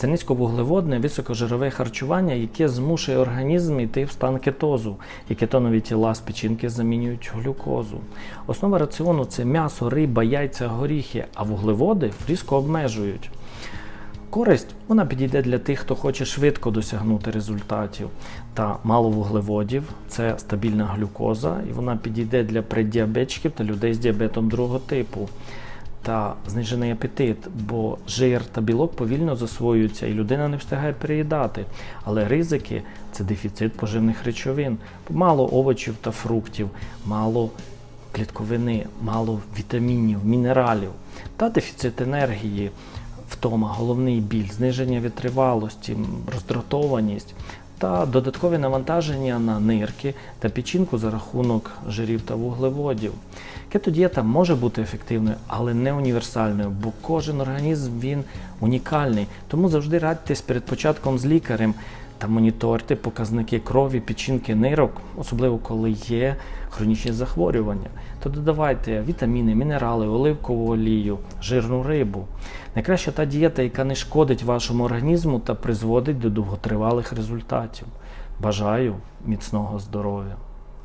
Це низьковуглеводне, високожирове харчування, яке змушує організм йти в стан кетозу, і кетонові тіла з печінки замінюють глюкозу. Основа раціону це м'ясо, риба, яйця, горіхи, а вуглеводи різко обмежують. Користь вона підійде для тих, хто хоче швидко досягнути результатів. Та мало вуглеводів це стабільна глюкоза, і вона підійде для преддіабетчиків та людей з діабетом другого типу. Та знижений апетит, бо жир та білок повільно засвоюються, і людина не встигає переїдати. Але ризики це дефіцит поживних речовин, мало овочів та фруктів, мало клітковини, мало вітамінів, мінералів. Та дефіцит енергії, втома, головний біль, зниження витривалості, роздратованість та додаткові навантаження на нирки та печінку за рахунок жирів та вуглеводів. Кетодієта може бути ефективною, але не універсальною, бо кожен організм він унікальний. Тому завжди радьтесь перед початком з лікарем та моніторте показники крові, печінки, нирок, особливо коли є хронічні захворювання. То додавайте вітаміни, мінерали, оливкову олію, жирну рибу. Найкраща та дієта, яка не шкодить вашому організму та призводить до довготривалих результатів. Бажаю міцного здоров'я!